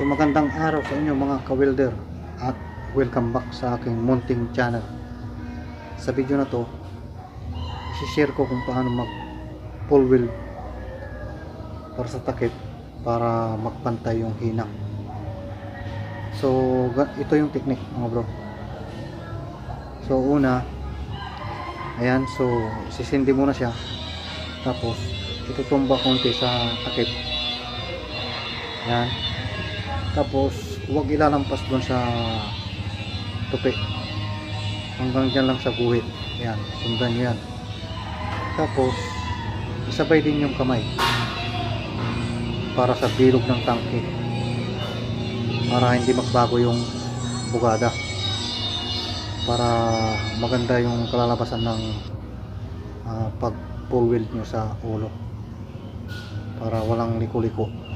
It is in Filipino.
So magandang araw sa inyo mga ka-welder at welcome back sa aking munting channel. Sa video na to, isi-share ko kung paano mag full weld para sa takip para magpantay yung hinang. So ito yung technique mga bro. So una, ayan so sisindi muna siya tapos itutumba konti sa takip. Ayan. Tapos, huwag ilalampas doon sa tupi. Hanggang dyan lang sa guhit. Ayan, sundan nyo yan. Tapos, isabay din yung kamay. Para sa bilog ng tangke. Para hindi magbago yung bugada. Para maganda yung kalalabasan ng ah, pag pull weld nyo sa ulo. Para walang liko-liko.